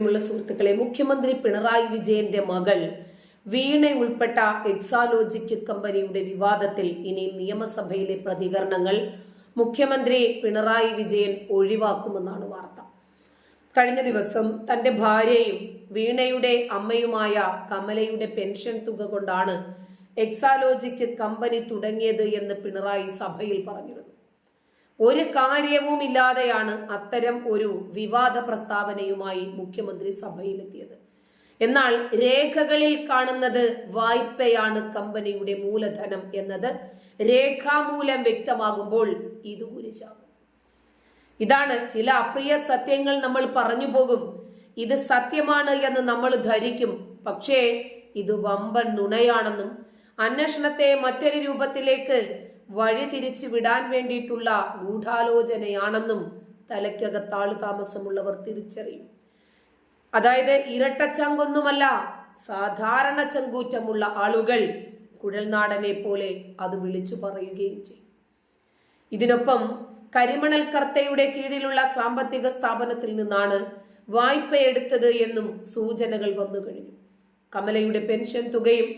ഉള്ള സുഹൃത്തുക്കളെ മുഖ്യമന്ത്രി പിണറായി വിജയന്റെ മകൾ വീണ ഉൾപ്പെട്ട എക്സാലോജിക് കമ്പനിയുടെ വിവാദത്തിൽ ഇനി നിയമസഭയിലെ പ്രതികരണങ്ങൾ മുഖ്യമന്ത്രി പിണറായി വിജയൻ ഒഴിവാക്കുമെന്നാണ് വാർത്ത. കഴിഞ്ഞ ദിവസം തന്റെ ഭാര്യയും വീണയുടെ അമ്മയുമായ കമലയുടെ പെൻഷൻ തുക കൊണ്ടാണ് എക്സാലോജിക് കമ്പനി തുടങ്ങിയത് എന്ന് പിണറായി സഭയിൽ പറഞ്ഞിരുന്നു. ഒരു കാര്യവും ഇല്ലാതെയാണ് അത്തരം ഒരു വിവാദ പ്രസ്താവനയുമായി മുഖ്യമന്ത്രി സഭയിലെത്തിയത്. എന്നാൽ രേഖകളിൽ കാണുന്നത് വായ്പയാണ് കമ്പനിയുടെ മൂലധനം എന്നത് രേഖാമൂലം വ്യക്തമാകുമ്പോൾ ഇത് കുരിശാകും. ഇതാണ് ചില അപ്രിയ സത്യങ്ങൾ നമ്മൾ പറഞ്ഞു പോകും. ഇത് സത്യമാണ് എന്ന് നമ്മൾ ധരിക്കും. പക്ഷേ ഇത് വമ്പൻ നുണയാണെന്നും അന്വേഷണത്തെ മറ്റൊരു രൂപത്തിലേക്ക് വഴി തിരിച്ചു വിടാൻ വേണ്ടിയിട്ടുള്ള ഗൂഢാലോചനയാണെന്നും തലയ്ക്കകത്താളു താമസമുള്ളവർ തിരിച്ചറിയും. അതായത് ഇരട്ടച്ചങ്കൊന്നുമല്ല സാധാരണ ചങ്കൂറ്റമുള്ള ആളുകൾ കുഴൽനാടനെ പോലെ അത് വിളിച്ചു പറയുകയും ചെയ്യും. ഇതിനൊപ്പം കരിമണൽ കർത്തയുടെ കീഴിലുള്ള സാമ്പത്തിക സ്ഥാപനത്തിൽ നിന്നാണ് വായ്പ എടുത്തത് എന്നും സൂചനകൾ വന്നു കഴിഞ്ഞു. കമലയുടെ പെൻഷൻ തുകയും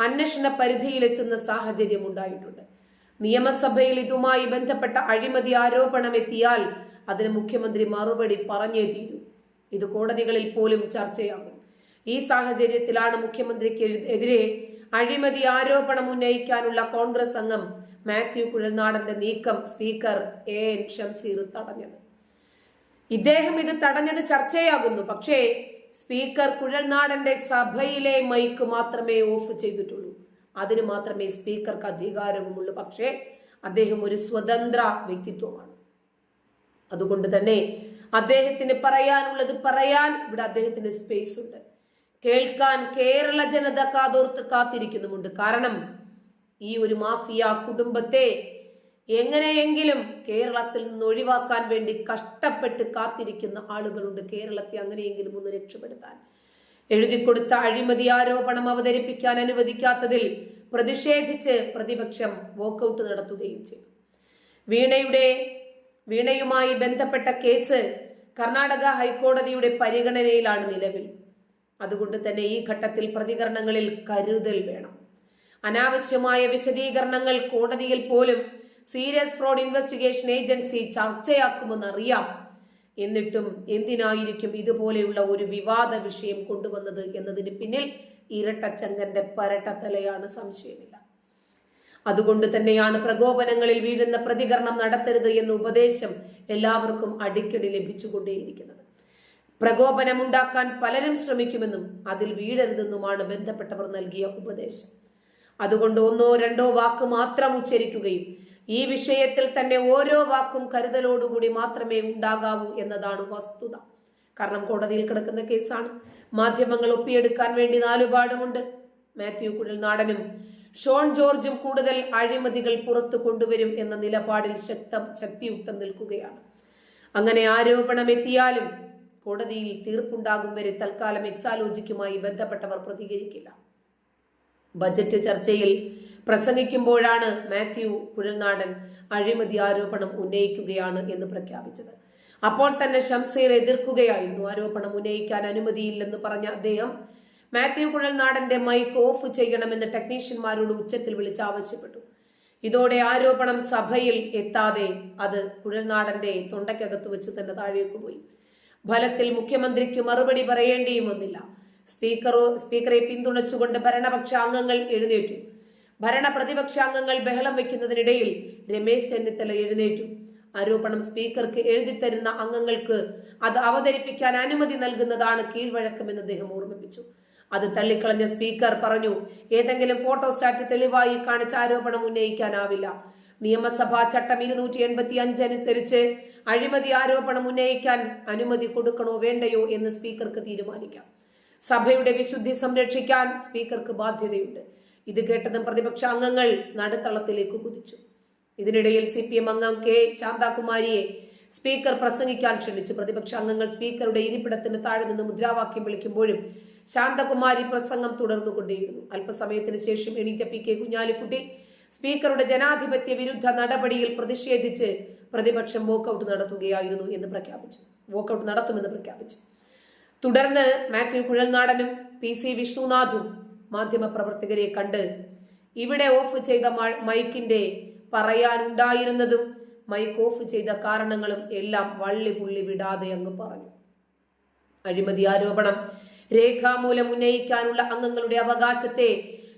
അന്വേഷണ പരിധിയിലെത്തുന്ന സാഹചര്യം ഉണ്ടായിട്ടുണ്ട്. നിയമസഭയിൽ ഇതുമായി ബന്ധപ്പെട്ട അഴിമതി ആരോപണം എത്തിയാൽ അതിന് മുഖ്യമന്ത്രി മറുപടി പറഞ്ഞേ തീരൂ. ഇത് കോടതികളിൽ പോലും ചർച്ചയാകും. ഈ സാഹചര്യത്തിലാണ് മുഖ്യമന്ത്രിക്ക് എതിരെ അഴിമതി ആരോപണം ഉന്നയിക്കാനുള്ള കോൺഗ്രസ് അംഗം മാത്യു കുഴൽനാടന്റെ നീക്കം സ്പീക്കർ എ എൻ ഷംസീർ തടഞ്ഞത്. ഇദ്ദേഹം ഇത് തടഞ്ഞത് ചർച്ചയാകുന്നു. പക്ഷേ സ്പീക്കർ കുഴൽനാടന്റെ സഭയിലെ മൈക്ക് മാത്രമേ ഓഫ് ചെയ്തിട്ടുള്ളൂ. അതിന് മാത്രമേ സ്പീക്കർക്ക് അധികാരവുമുള്ളൂ. പക്ഷേ അദ്ദേഹം ഒരു സ്വതന്ത്ര വ്യക്തിത്വമാണ്. അതുകൊണ്ട് തന്നെ അദ്ദേഹത്തിന് പറയാനുള്ളത് പറയാൻ ഇവിടെ അദ്ദേഹത്തിന് സ്പേസ് ഉണ്ട്. കേൾക്കാൻ കേരള ജനത കാതോർത്ത് കാത്തിരിക്കുന്നുമുണ്ട്. കാരണം ഈ ഒരു മാഫിയ കുടുംബത്തെ എങ്ങനെയെങ്കിലും കേരളത്തിൽ നിന്ന് ഒഴിവാക്കാൻ വേണ്ടി കഷ്ടപ്പെട്ട് കാത്തിരിക്കുന്ന ആളുകളുണ്ട്. കേരളത്തെ അങ്ങനെയെങ്കിലും ഒന്ന് രക്ഷപ്പെടുത്താൻ. എഴുതിക്കൊടുത്ത അഴിമതി ആരോപണം അവതരിപ്പിക്കാൻ അനുവദിക്കാത്തതിൽ പ്രതിഷേധിച്ച് പ്രതിപക്ഷം വോക്കൗട്ട് നടത്തുകയും ചെയ്തു. വീണയുടെ വീണയുമായി ബന്ധപ്പെട്ട കേസ് കർണാടക ഹൈക്കോടതിയുടെ പരിഗണനയിലാണ് നിലവിൽ. അതുകൊണ്ട് തന്നെ ഈ ഘട്ടത്തിൽ പ്രതികരണങ്ങളിൽ കരുതൽ വേണം. അനാവശ്യമായ വിശദീകരണങ്ങൾ കോടതിയിൽ പോലും സീരിയസ് ഫ്രോഡ് ഇൻവെസ്റ്റിഗേഷൻ ഏജൻസി ചർച്ചയാക്കുമെന്നറിയാം. എന്നിട്ടും എന്തിനായിരിക്കും ഇതുപോലെയുള്ള ഒരു വിവാദ വിഷയം കൊണ്ടുവന്നത് എന്നതിന് പിന്നിൽ ഇരട്ടച്ചങ്കന്റെ പരട്ടത്തലയാണ് സംശയമില്ല. അതുകൊണ്ട് തന്നെയാണ് പ്രകോപനങ്ങളിൽ വീഴുന്ന പ്രതികരണം നടത്തരുത് എന്ന ഉപദേശം എല്ലാവർക്കും അടിക്കടി ലഭിച്ചുകൊണ്ടേയിരിക്കുന്നത്. പ്രകോപനമുണ്ടാക്കാൻ പലരും ശ്രമിക്കുമെന്നും അതിൽ വീഴരുതെന്നുമാണ് ബന്ധപ്പെട്ടവർ നൽകിയ ഉപദേശം. അതുകൊണ്ട് ഒന്നോ രണ്ടോ വാക്ക് മാത്രം ഉച്ചരിക്കുകയും ഈ വിഷയത്തിൽ തന്നെ ഓരോ വാക്കും കരുതലോടുകൂടി മാത്രമേ ഉണ്ടാകാവൂ എന്നതാണ് വസ്തുത. കാരണം കോടതിയിൽ കിടക്കുന്ന കേസാണ്. മാധ്യമങ്ങൾ ഒപ്പിയെടുക്കാൻ വേണ്ടി നാലുപാടുമുണ്ട് മാത്യു കുഴൽനാടനും ഷോൺ ജോർജും കൂടുതൽ അഴിമതികൾ പുറത്തു കൊണ്ടുവരും എന്ന നിലപാടിൽ ശക്തം ശക്തിയുക്തം നിൽക്കുകയാണ്. അങ്ങനെ ആരോപണം എത്തിയാലും കോടതിയിൽ തീർപ്പുണ്ടാകും വരെ തൽക്കാലം എക്സാലോജിക്കുമായി ബന്ധപ്പെട്ടവർ പ്രതികരിക്കില്ല. ബജറ്റ് ചർച്ചയിൽ പ്രസംഗിക്കുമ്പോഴാണ് മാത്യു കുഴൽനാടൻ അഴിമതി ആരോപണം ഉന്നയിക്കുകയാണ് എന്ന് പ്രഖ്യാപിച്ചത്. അപ്പോൾ തന്നെ ഷംസീർ എതിർക്കുകയായിരുന്നു. ആരോപണം ഉന്നയിക്കാൻ അനുമതിയില്ലെന്ന് പറഞ്ഞ അദ്ദേഹം മാത്യു കുഴൽനാടന്റെ മൈക്ക് ഓഫ് ചെയ്യണമെന്ന് ടെക്നീഷ്യന്മാരോട് ഉച്ചത്തിൽ വിളിച്ച് ആവശ്യപ്പെട്ടു. ഇതോടെ ആരോപണം സഭയിൽ എത്താതെ അത് കുഴൽനാടന്റെ തൊണ്ടയ്ക്കകത്ത് വെച്ച് തന്നെ താഴേക്ക് പോയി. ഫലത്തിൽ മുഖ്യമന്ത്രിക്ക് മറുപടി പറയേണ്ടിയും വന്നില്ല. സ്പീക്കറോ സ്പീക്കറെ പിന്തുണച്ചുകൊണ്ട് ഭരണപക്ഷ അംഗങ്ങൾ എഴുന്നേറ്റു. ഭരണ പ്രതിപക്ഷാംഗങ്ങൾ ബഹളം വയ്ക്കുന്നതിനിടയിൽ രമേശ് ചെന്നിത്തല എഴുന്നേറ്റു. ആരോപണം സ്പീക്കർക്ക് എഴുതിത്തരുന്ന അംഗങ്ങൾക്ക് അത് അവതരിപ്പിക്കാൻ അനുമതി നൽകുന്നതാണ് കീഴ്വഴക്കമെന്ന് അദ്ദേഹം ഓർമ്മിപ്പിച്ചു. അത് തള്ളിക്കളഞ്ഞ സ്പീക്കർ പറഞ്ഞു ഏതെങ്കിലും ഫോട്ടോ സ്റ്റാറ്റ് തെളിവായി കാണിച്ച ആരോപണം ഉന്നയിക്കാനാവില്ല. നിയമസഭാ ചട്ടം ഇരുന്നൂറ്റി എൺപത്തി അഞ്ച് അനുസരിച്ച് അഴിമതി ആരോപണം ഉന്നയിക്കാൻ അനുമതി കൊടുക്കണോ വേണ്ടയോ എന്ന് സ്പീക്കർക്ക് തീരുമാനിക്കാം. സഭയുടെ വിശുദ്ധി സംരക്ഷിക്കാൻ സ്പീക്കർക്ക് ബാധ്യതയുണ്ട്. ഇത് കേട്ടതും പ്രതിപക്ഷ അംഗങ്ങൾ നടുത്തളത്തിലേക്ക് കുതിച്ചു. ഇതിനിടയിൽ സി പി എം അംഗം കെ ശാന്താകുമാരിയെ സ്പീക്കർ പ്രസംഗിക്കാൻ ക്ഷണിച്ചു. പ്രതിപക്ഷ അംഗങ്ങൾ സ്പീക്കറുടെ ഇരിപ്പിടത്തിന് താഴെ നിന്ന് മുദ്രാവാക്യം വിളിക്കുമ്പോഴും ശാന്തകുമാരി പ്രസംഗം തുടർന്നുകൊണ്ടേയിരുന്നു. അല്പസമയത്തിന് ശേഷം എണീറ്റ പി കെ കുഞ്ഞാലിക്കുട്ടി സ്പീക്കറുടെ ജനാധിപത്യ വിരുദ്ധ നടപടിയിൽ പ്രതിഷേധിച്ച് പ്രതിപക്ഷം വോക്കൌട്ട് നടത്തുകയായിരുന്നു എന്ന് പ്രഖ്യാപിച്ചു. വോക്കൌട്ട് നടത്തുമെന്ന് പ്രഖ്യാപിച്ചു. തുടർന്ന് മാത്യു കുഴൽനാടനും പി സി വിഷ്ണുനാഥും മാധ്യമപ്രവർത്തകരെ കണ്ട് ഇവിടെ ഓഫ് ചെയ്ത മൈക്കിന്റെ പറയാനുണ്ടായിരുന്നതും മൈക്ക് ഓഫ് ചെയ്ത കാരണങ്ങളും എല്ലാം വള്ളി പുള്ളി വിടാതെ അങ്ങ് പറഞ്ഞു. അഴിമതി ആരോപണം രേഖാമൂലം ഉന്നയിക്കാനുള്ള അംഗങ്ങളുടെ അവകാശത്തെ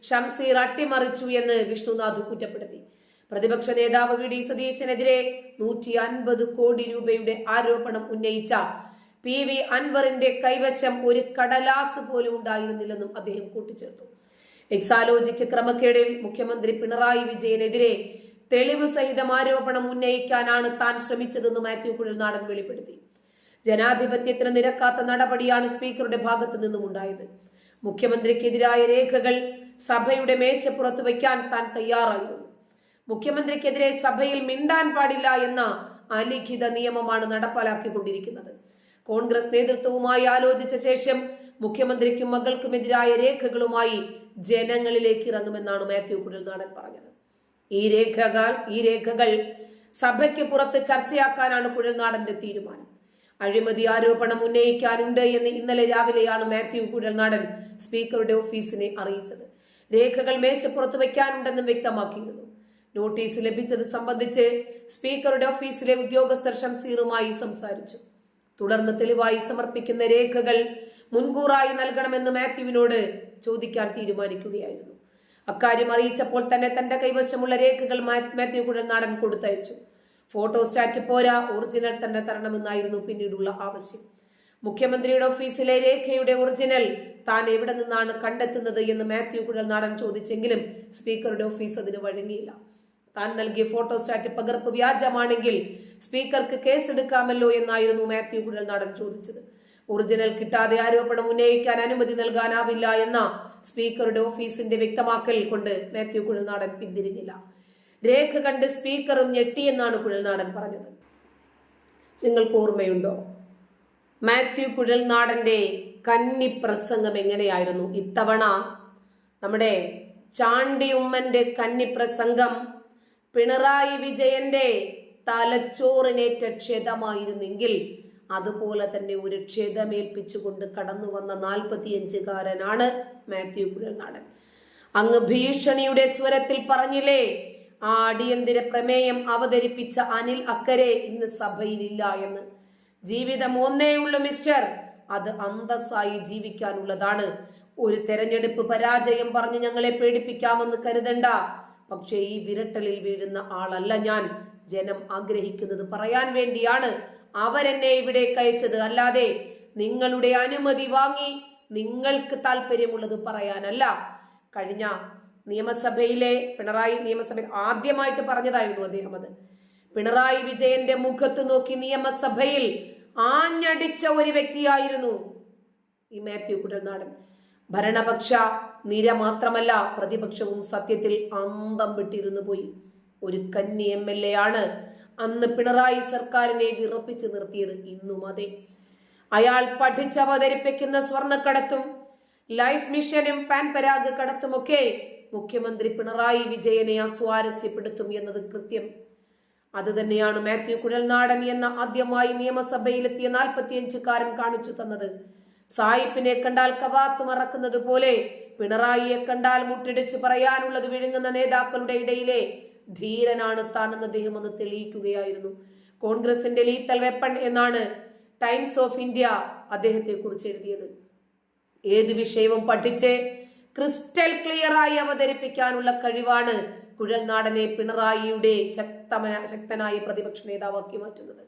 ഷംസീർ അട്ടിമറിച്ചു എന്ന് വിഷ്ണുനാഥ് കുറ്റപ്പെടുത്തി. പ്രതിപക്ഷ നേതാവ് വി ഡി സതീശനെതിരെ നൂറ്റി അൻപത് കോടി രൂപയുടെ ആരോപണം ഉന്നയിച്ച പി വി അൻവറിന്റെ കൈവശം ഒരു കടലാസ് പോലും ഉണ്ടായിരുന്നില്ലെന്നും അദ്ദേഹം കൂട്ടിച്ചേർത്തു. എക്സാലോജിക്ക് ക്രമക്കേടിൽ മുഖ്യമന്ത്രി പിണറായി വിജയനെതിരെ തെളിവ് സഹിതം ആരോപണം ഉന്നയിക്കാനാണ് താൻ ശ്രമിച്ചതെന്ന് മാത്യു കുഴൽനാടൻ വെളിപ്പെടുത്തി. ജനാധിപത്യത്തിന് നിരക്കാത്ത നടപടിയാണ് സ്പീക്കറുടെ ഭാഗത്തു നിന്നും ഉണ്ടായത്. മുഖ്യമന്ത്രിക്കെതിരായ രേഖകൾ സഭയുടെ മേശപ്പുറത്ത് വയ്ക്കാൻ താൻ തയ്യാറായിരുന്നു. മുഖ്യമന്ത്രിക്കെതിരെ സഭയിൽ മിണ്ടാൻ പാടില്ല എന്ന അലിഖിത നിയമമാണ് നടപ്പാലാക്കിക്കൊണ്ടിരിക്കുന്നത് കോൺഗ്രസ് നേതൃത്വവുമായി ആലോചിച്ച ശേഷം മുഖ്യമന്ത്രിക്കും മകൾക്കുമെതിരായ രേഖകളുമായി ജനങ്ങളിലേക്ക് ഇറങ്ങുമെന്നാണ് മാത്യു കുഴൽനാടൻ പറഞ്ഞത്. ഈ രേഖകൾ ഈ രേഖകൾ സഭയ്ക്ക് പുറത്ത് ചർച്ചയാക്കാനാണ് കുഴൽനാടന്റെ തീരുമാനം. അഴിമതി ആരോപണം ഉന്നയിക്കാനുണ്ട് എന്ന് ഇന്നലെ രാവിലെയാണ് മാത്യു കുഴൽനാടൻ സ്പീക്കറുടെ ഓഫീസിനെ അറിയിച്ചത്. രേഖകൾ മേശപ്പുറത്ത് വയ്ക്കാനുണ്ടെന്നും വ്യക്തമാക്കിയിരുന്നു. നോട്ടീസ് ലഭിച്ചത് സംബന്ധിച്ച് സ്പീക്കറുടെ ഓഫീസിലെ ഉദ്യോഗസ്ഥർ ഷംസീറുമായി സംസാരിച്ചു. തുടർന്ന് തെളിവായി സമർപ്പിക്കുന്ന രേഖകൾ മുൻകൂറായി നൽകണമെന്ന് മാത്യുവിനോട് ചോദിക്കാൻ തീരുമാനിക്കുകയായിരുന്നു. അക്കാര്യം അറിയിച്ചപ്പോൾ തന്നെ തന്റെ കൈവശമുള്ള രേഖകൾ മാത്യു കുഴൽനാടൻ കൊടുത്തയച്ചു. ഫോട്ടോസ്റ്റാറ്റ് പോരാ ഒറിജിനൽ തന്നെ തരണമെന്നായിരുന്നു പിന്നീടുള്ള ആവശ്യം. മുഖ്യമന്ത്രിയുടെ ഓഫീസിലെ രേഖയുടെ ഒറിജിനൽ താൻ എവിടെ നിന്നാണ് കണ്ടെത്തുന്നത് എന്ന് മാത്യു കുഴൽനാടൻ ചോദിച്ചെങ്കിലും സ്പീക്കറുടെ ഓഫീസ് അതിന് വഴങ്ങിയില്ല. താൻ നൽകിയ ഫോട്ടോസ്റ്റാറ്റ് പകർപ്പ് വ്യാജമാണെങ്കിൽ സ്പീക്കർക്ക് കേസെടുക്കാമല്ലോ എന്നായിരുന്നു മാത്യു കുഴൽ കുഴൽനാടൻ ചോദിച്ചത്. ഒറിജിനൽ കിട്ടാതെ ആരോപണം ഉന്നയിക്കാൻ അനുമതി നൽകാനാവില്ല എന്ന സ്പീക്കറുടെ ഓഫീസിന്റെ വ്യക്തമാക്കൽ കൊണ്ട് മാത്യു കുഴൽനാടൻ പിന്തിരിഞ്ഞില്ല. രേഖ കണ്ട് സ്പീക്കറും ഞെട്ടിയെന്നാണ് കുഴൽനാടൻ പറഞ്ഞത്. നിങ്ങൾക്ക് ഓർമ്മയുണ്ടോ? മാത്യു കുഴൽനാടന്റെ കന്നി പ്രസംഗം എങ്ങനെയായിരുന്നു? ഇത്തവണ നമ്മുടെ ചാണ്ടി ഉമ്മന്റെ കന്നി പ്രസംഗം പിണറായി വിജയന്റെ തലച്ചോറിനേറ്റ ക്ഷതമായിരുന്നെങ്കിൽ അതുപോലെ തന്നെ ഒരു ക്ഷതമേൽപ്പിച്ചുകൊണ്ട് കടന്നു വന്ന നാൽപ്പത്തിയഞ്ചുകാരനാണ് മാത്യു കുഴൽനാടൻ. അങ്ങ് ഭീഷണിയുടെ സ്വരത്തിൽ പറഞ്ഞില്ലേ ആ അടിയന്തര പ്രമേയം അവതരിപ്പിച്ച അനിൽ അക്കരെ ഇന്ന് സഭയിലില്ല എന്ന്. ജീവിതം ഒന്നേ ഉള്ളൂ മിസ്റ്റർ. അത് അന്തസ്സായി ജീവിക്കാനുള്ളതാണ്. ഒരു തെരഞ്ഞെടുപ്പ് പരാജയം പറഞ്ഞ് ഞങ്ങളെ പേടിപ്പിക്കാമെന്ന് കരുതണ്ട. പക്ഷേ ഈ വിരട്ടലിൽ വീഴുന്ന ആളല്ല ഞാൻ. ജനം ആഗ്രഹിക്കുന്നത് പറയാൻ വേണ്ടിയാണ്. അവരെന്നെ ഇവിടെ കയച്ചത്. അല്ലാതെ നിങ്ങളുടെ അനുമതി വാങ്ങി നിങ്ങൾക്ക് താല്പര്യമുള്ളത് പറയാനല്ല. കഴിഞ്ഞ നിയമസഭയിലെ പിണറായി നിയമസഭ ആദ്യമായിട്ട് പറഞ്ഞതായിരുന്നു അദ്ദേഹം അത്. പിണറായി വിജയന്റെ മുഖത്ത് നോക്കി നിയമസഭയിൽ ആഞ്ഞടിച്ച ഒരു വ്യക്തിയായിരുന്നു ഈ മാത്യു കുഴൽനാടൻ ഭരണപക്ഷ നിര മാത്രമല്ല പ്രതിപക്ഷവും സത്യത്തിൽ അന്തം വിട്ടിരുന്നു പോയി. ഒരു കന്നി എം എൽ എ ആണ് അന്ന് പിണറായി സർക്കാരിനെ വിറപ്പിച്ചു നിർത്തിയത് ഇന്നും അതെ. അയാൾ പഠിച്ചവതരിപ്പിക്കുന്ന സ്വർണക്കടത്തും ലൈഫ് മിഷനും പാൻ പരാഗ് കടത്തുമൊക്കെ മുഖ്യമന്ത്രി പിണറായി വിജയനെ അസ്വാരസ്യപ്പെടുത്തും എന്നത് കൃത്യം. അത് തന്നെയാണ് മാത്യു കുഴൽനാടൻ എന്ന ആദ്യമായി നിയമസഭയിലെത്തിയ നാൽപ്പത്തിയഞ്ചുകാരൻ കാണിച്ചു തന്നത്. സായിപ്പിനെ കണ്ടാൽ കവാത്ത് മറക്കുന്നത് പോലെ പിണറായിയെ കണ്ടാൽ മുട്ടിടിച്ച് പറയാനുള്ളത് വിഴുങ്ങുന്ന നേതാക്കളുടെ ഇടയിലെ ധീരനാണ് താനെന്ന് അദ്ദേഹം ഒന്ന് തെളിയിക്കുകയായിരുന്നു. കോൺഗ്രസിന്റെ ലീത്തൽ വെപ്പൺ എന്നാണ് ടൈംസ് ഓഫ് ഇന്ത്യ അദ്ദേഹത്തെ കുറിച്ച് എഴുതിയത്. ഏത് വിഷയവും പഠിച്ച് ക്രിസ്റ്റൽ ക്ലിയറായി അവതരിപ്പിക്കാനുള്ള കഴിവാണ് കുഴൽനാടനെ പിണറായിയുടെ ശക്തമന ശക്തനായ പ്രതിപക്ഷ നേതാവാക്കി മാറ്റുന്നത്.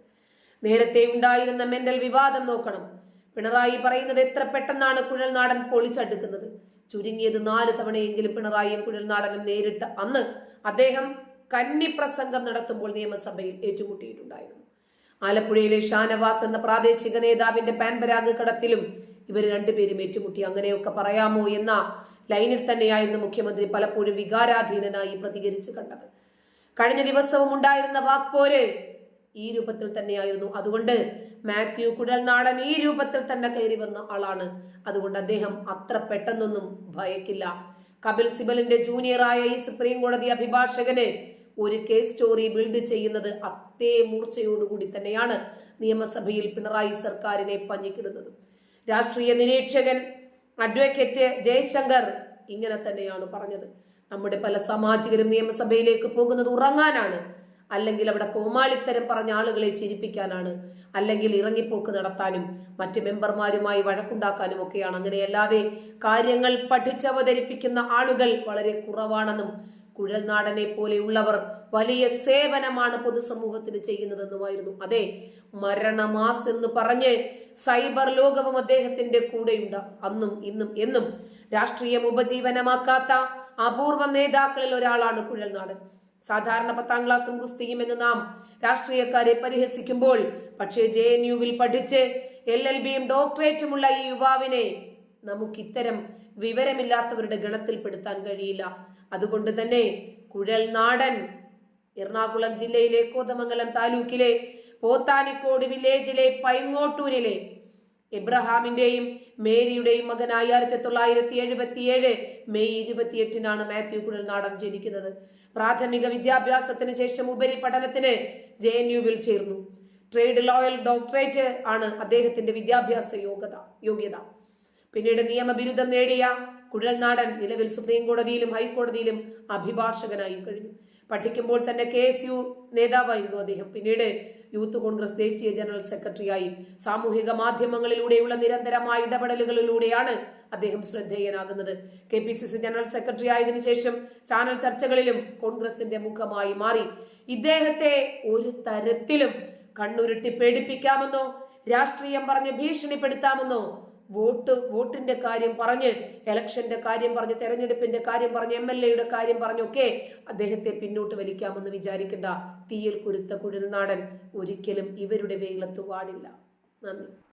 നേരത്തെ ഉണ്ടായിരുന്ന മെന്റൽ വിവാദം നോക്കണം. പിണറായി പറയുന്നത് എത്ര പെട്ടെന്നാണ് കുഴൽനാടൻ പൊളിച്ചടുക്കുന്നത്? ചുരുങ്ങിയത് നാല് തവണയെങ്കിലും പിണറായിയും കുഴൽനാടനും നേരിട്ട് അന്ന് അദ്ദേഹം കന്നിപ്രസംഗം നടത്തുമ്പോൾ നിയമസഭയിൽ ഏറ്റുമുട്ടിയിട്ടുണ്ടായിരുന്നു. ആലപ്പുഴയിലെ ഷാനവാസ് എന്ന പ്രാദേശിക നേതാവിന്റെ പാൻപരാഗ് കടത്തിലും ഇവർ രണ്ടുപേരും ഏറ്റുമുട്ടി. അങ്ങനെയൊക്കെ പറയാമോ എന്ന ലൈനിൽ തന്നെയായിരുന്നു മുഖ്യമന്ത്രി പലപ്പോഴും വികാരാധീനനായി പ്രതികരിച്ചു കണ്ടത്. കഴിഞ്ഞ ദിവസവും ഉണ്ടായിരുന്ന വാക്പോര് ഈ രൂപത്തിൽ തന്നെയായിരുന്നു. അതുകൊണ്ട് മാത്യു കുഴൽനാടൻ ഈ രൂപത്തിൽ തന്നെ കയറി വന്ന ആളാണ്. അതുകൊണ്ട് അദ്ദേഹം അത്ര പെട്ടെന്നൊന്നും ഭയക്കില്ല. കപിൽ സിബലിന്റെ ജൂനിയറായ ഈ സുപ്രീം കോടതി അഭിഭാഷകന് ഒരു കേസ് സ്റ്റോറി ബിൽഡ് ചെയ്യുന്നത് അത്തേ മൂർച്ചയോടുകൂടി തന്നെയാണ് നിയമസഭയിൽ പിണറായി സർക്കാരിനെ പഞ്ഞിക്കിടുന്നത്. രാഷ്ട്രീയ നിരീക്ഷകൻ അഡ്വക്കേറ്റ് ജയശങ്കർ ഇങ്ങനെ തന്നെയാണ് പറഞ്ഞത്. നമ്മുടെ പല സാമാജികരും നിയമസഭയിലേക്ക് പോകുന്നത് ഉറങ്ങാനാണ്. അല്ലെങ്കിൽ അവിടെ കോമാളിത്തരം പറഞ്ഞ ആളുകളെ ചിരിപ്പിക്കാനാണ് അല്ലെങ്കിൽ ഇറങ്ങിപ്പോക്ക് നടത്താനും മറ്റ് മെമ്പർമാരുമായി വഴക്കുണ്ടാക്കാനും ഒക്കെയാണ്. അങ്ങനെയല്ലാതെ കാര്യങ്ങൾ പഠിച്ചവതരിപ്പിക്കുന്ന ആളുകൾ വളരെ കുറവാണെന്നും കുഴൽനാടനെ പോലെയുള്ളവർ വലിയ സേവനമാണ് പൊതുസമൂഹത്തിന് ചെയ്യുന്നതെന്നുമായിരുന്നു. അതെ മരണമാസ് എന്ന് പറഞ്ഞ് സൈബർ ലോകവും അദ്ദേഹത്തിന്റെ കൂടെയുണ്ട്. അന്നും ഇന്നും എന്നും രാഷ്ട്രീയം ഉപജീവനമാക്കാത്ത അപൂർവ നേതാക്കളിൽ ഒരാളാണ് കുഴൽനാടൻ സാധാരണ പത്താം ക്ലാസ്സും കുസ്തിയും എന്ന് നാം രാഷ്ട്രീയക്കാരെ പരിഹസിക്കുമ്പോൾ പക്ഷേ ജെ എൻ യുവിൽ പഠിച്ച് എൽ എൽ ബിയും ഡോക്ടറേറ്റുമുള്ള ഈ യുവാവിനെ നമുക്ക് ഇത്തരം വിവരമില്ലാത്തവരുടെ ഗണത്തിൽപ്പെടുത്താൻ കഴിയില്ല. അതുകൊണ്ട് തന്നെ കുഴൽ നാടൻ എറണാകുളം ജില്ലയിലെ കോതമംഗലം താലൂക്കിലെ പോത്താനിക്കോട് വില്ലേജിലെ പൈങ്ങോട്ടൂരിലെ എബ്രഹാമിന്റെയും മേരിയുടെയും മകൻ ആയിരത്തി തൊള്ളായിരത്തി എഴുപത്തിയേഴ് മെയ് ഇരുപത്തിയെട്ടിനാണ് മാത്യു കുഴൽനാടൻ ജനിക്കുന്നത്. പ്രാഥമിക വിദ്യാഭ്യാസത്തിന് ശേഷം ഉപരി പഠനത്തിന് ജെ എൻ യുവിൽ ചേർന്നു. ട്രേഡ് ലോയൽ ഡോക്ടറേറ്റ് ആണ് അദ്ദേഹത്തിന്റെ വിദ്യാഭ്യാസ യോഗ്യത യോഗ്യത. പിന്നീട് നിയമബിരുദം നേടിയ കുഴൽനാടൻ നിലവിൽ സുപ്രീം കോടതിയിലും ഹൈക്കോടതിയിലും അഭിഭാഷകനായി കഴിഞ്ഞു. പഠിക്കുമ്പോൾ തന്നെ കെ എസ് യു നേതാവായിരുന്നു അദ്ദേഹം. പിന്നീട് യൂത്ത് കോൺഗ്രസ് ദേശീയ ജനറൽ സെക്രട്ടറിയായി സാമൂഹിക മാധ്യമങ്ങളിലൂടെയുള്ള നിരന്തരമായ ഇടപെടലുകളിലൂടെയാണ് അദ്ദേഹം ശ്രദ്ധേയനാകുന്നത്. K P C C general secretary ആയതിനു ശേഷം ചാനൽ ചർച്ചകളിലും കോൺഗ്രസിന്റെ മുഖമായി മാറി. ഇദ്ദേഹത്തെ ഒരു തരത്തിലും കണ്ണുരുട്ടി പേടിപ്പിക്കാമെന്നോ രാഷ്ട്രീയം പറഞ്ഞ് ഭീഷണിപ്പെടുത്താമെന്നോ വോട്ട് വോട്ടിന്റെ കാര്യം പറഞ്ഞ് ഇലക്ഷന്റെ കാര്യം പറഞ്ഞ് തെരഞ്ഞെടുപ്പിന്റെ കാര്യം പറഞ്ഞ് എം എൽ എയുടെ കാര്യം പറഞ്ഞൊക്കെ അദ്ദേഹത്തെ പിന്നോട്ട് വലിക്കാമെന്ന് വിചാരിക്കേണ്ട. തീയിൽ കുരുത്ത കുഴൽനാടൻ ഒരിക്കലും ഇവരുടെ വെയിലത്ത് വാടില്ല. നന്ദി.